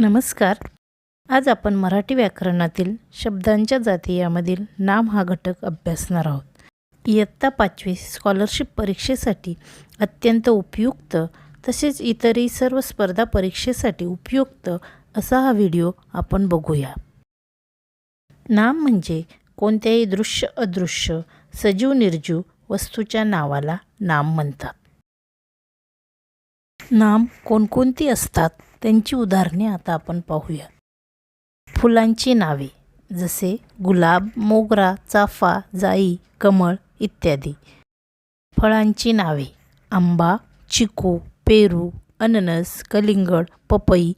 नमस्कार. आज आपण मराठी व्याकरणातील शब्दांच्या जाती यामधील नाम हा घटक अभ्यासणार आहोत. इयत्ता पाचवी स्कॉलरशिप परीक्षेसाठी अत्यंत उपयुक्त तसेच इतरही सर्व स्पर्धा परीक्षेसाठी उपयुक्त असा हा व्हिडिओ आपण बघूया. नाम म्हणजे कोणत्याही दृश्य अदृश्य सजीव निर्जीव वस्तूच्या नावाला नाम म्हणतात. नाम कोणकोणती असतात? त्यांची उदाहरणे आता आपण पाहूया. फुलांची नावे जसे गुलाब मोगरा चाफा जाई कमळ इत्यादी. फळांची नावे आंबा चिकू पेरू अननस कलिंगड पपई.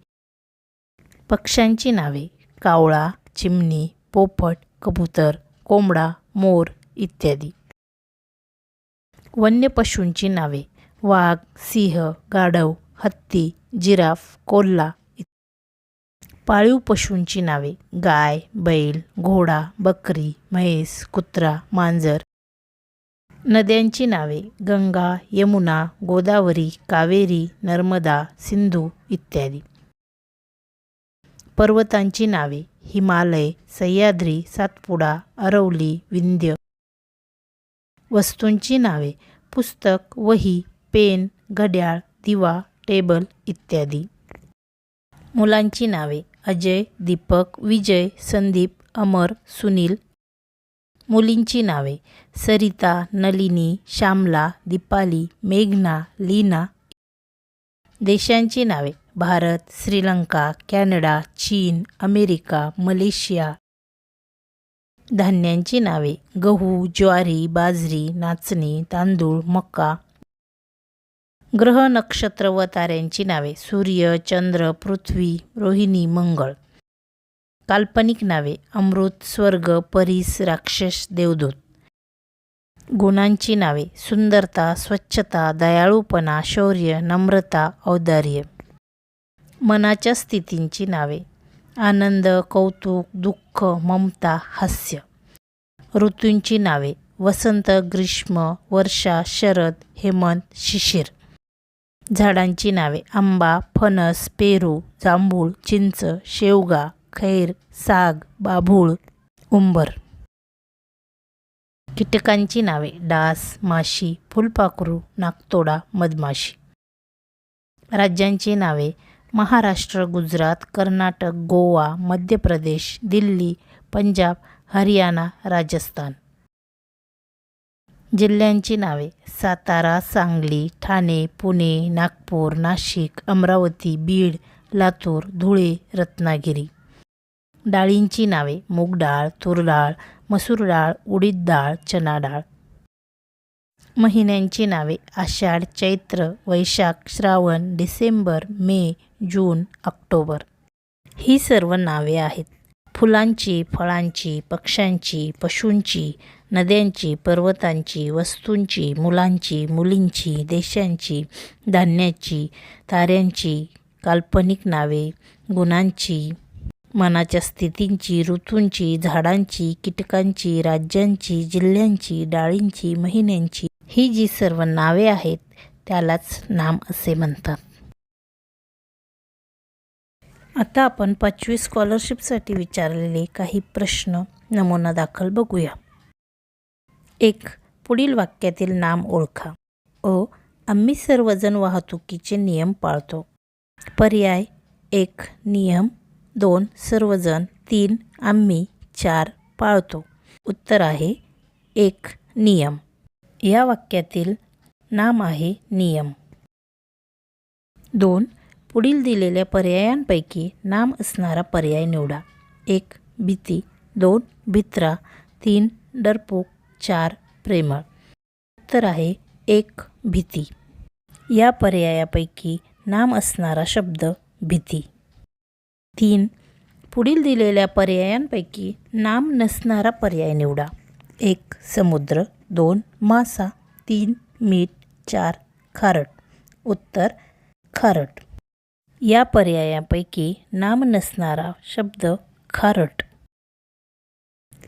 पक्ष्यांची नावे कावळा चिमणी पोपट कबूतर कोंबडा मोर इत्यादी. वन्य पशूंची नावे वाघ सिंह गाढव हत्ती जिराफ कोल्हा इ- पाळीव पशूंची नावे. गाय बैल घोडा बकरी म्हैस कुत्रा मांजर. नद्यांची नावे. गंगा यमुना गोदावरी कावेरी नर्मदा सिंधू इत्यादी. पर्वतांची नावे. हिमालय सह्याद्री सातपुडा अरवली विंध्य. वस्तूंची नावे. पुस्तक वही पेन घड्याळ दिवा टेबल इत्यादी. मुलांची नावे अजय दीपक विजय संदीप अमर सुनील. मुलींची नावे सरिता नलिनी श्यामला दीपाली मेघना लीना. देशांची नावे भारत श्रीलंका कॅनडा चीन अमेरिका मलेशिया. धान्यांची नावे गहू ज्वारी बाजरी नाचणी तांदूळ मका. ग्रह नक्षत्र व ताऱ्यांची नावे. सूर्य चंद्र पृथ्वी रोहिणी मंगळ. काल्पनिक नावे. अमृत स्वर्ग परीस राक्षस देवदूत. गुणांची नावे. सुंदरता स्वच्छता दयाळूपणा शौर्य नम्रता औदार्य. मनाच्या स्थितींची नावे. आनंद कौतुक दुःख ममता हास्य. ऋतूंची नावे. वसंत ग्रीष्म वर्षा शरद हेमंत शिशिर. झाडांची नावे. आंबा फणस पेरू जांभूळ चिंच शेवगा खैर साग बाभूळ उंबर. कीटकांची नावे. डास माशी फुलपाखरू नागतोडा मधमाशी. राज्यांची नावे. महाराष्ट्र गुजरात कर्नाटक गोवा मध्य प्रदेश दिल्ली पंजाब हरियाणा राजस्थान. जिल्ह्यांची नावे. सातारा सांगली ठाणे पुणे नागपूर नाशिक अमरावती बीड लातूर धुळे रत्नागिरी. डाळींची नावे. मूग डाळ तूर डाळ मसूर डाळ उडीद डाळ चना डाळ. महिन्यांची नावे. आषाढ चैत्र वैशाख Shravan December May June October. ही सर्व नावे आहेत. फुलांची फळांची पक्ष्यांची पशूंची नद्यांची पर्वतांची वस्तूंची मुलांची मुलींची देशांची धान्याची ताऱ्यांची काल्पनिक नावे गुणांची मनाच्या स्थितींची ऋतूंची झाडांची कीटकांची राज्यांची जिल्ह्यांची डाळींची महिन्यांची ही जी सर्व नावे आहेत त्यालाच नाम असे म्हणतात. आता आपण पाचवी स्कॉलरशिपसाठी विचारलेले काही प्रश्न नमुना दाखल बघूया. एक पुढील वाक्यातील नाम ओळखा. अ आम्ही सर्वजण वाहतुकीचे नियम पाळतो. पर्याय एक नियम. दोन सर्वजण. तीन आम्ही. चार पाळतो. उत्तर आहे एक नियम. या वाक्यातील नाम आहे नियम. दोन पुढील दिलेल्या पर्यायांपैकी नाम असणारा पर्याय निवडा. एक भीती. दोन भित्रा. तीन डरपोक. चार प्रेमळ. उत्तर आहे एक भीती. या पर्यायापैकी नाम असणारा शब्द भीती. तीन पुढील दिलेल्या पर्यायांपैकी नाम नसणारा पर्याय निवडा. एक समुद्र. दोन मासा. तीन मीठ. चार खारट. उत्तर खारट. या पर्यायापैकी नाम नसणारा शब्द खारट.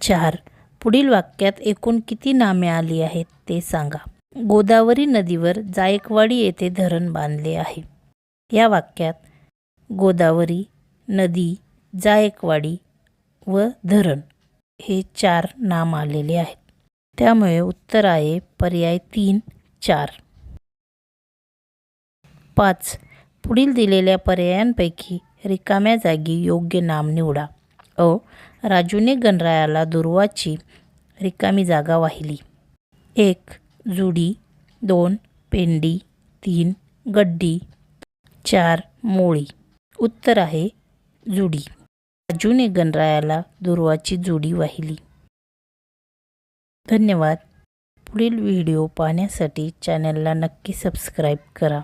चार. पुढील वाक्यात एकूण किती नामे आली आहेत ते सांगा. गोदावरी नदीवर जायकवाडी येथे धरण बांधले आहे. या वाक्यात गोदावरी नदी जायकवाडी व धरण हे चार नाम आलेले आहेत. त्यामुळे उत्तर आहे पर्याय तीन चार. पाच. पुढील दिलेल्या पर्यायांपैकी रिकाम्या जागी योग्य नाम निवडा. अ. राजूने गणरायाला दुर्वाची रिकामी जागा वाहिली. एक. जुडी. दोन. पेंडी. तीन. गड्डी. चार. मोळी. उत्तर आहे जुडी. राजूने गणरायाला दुर्वाची जुडी वाहिली. धन्यवाद. पुढील व्हिडिओ पाहण्यासाठी चॅनलला नक्की सबस्क्राईब करा.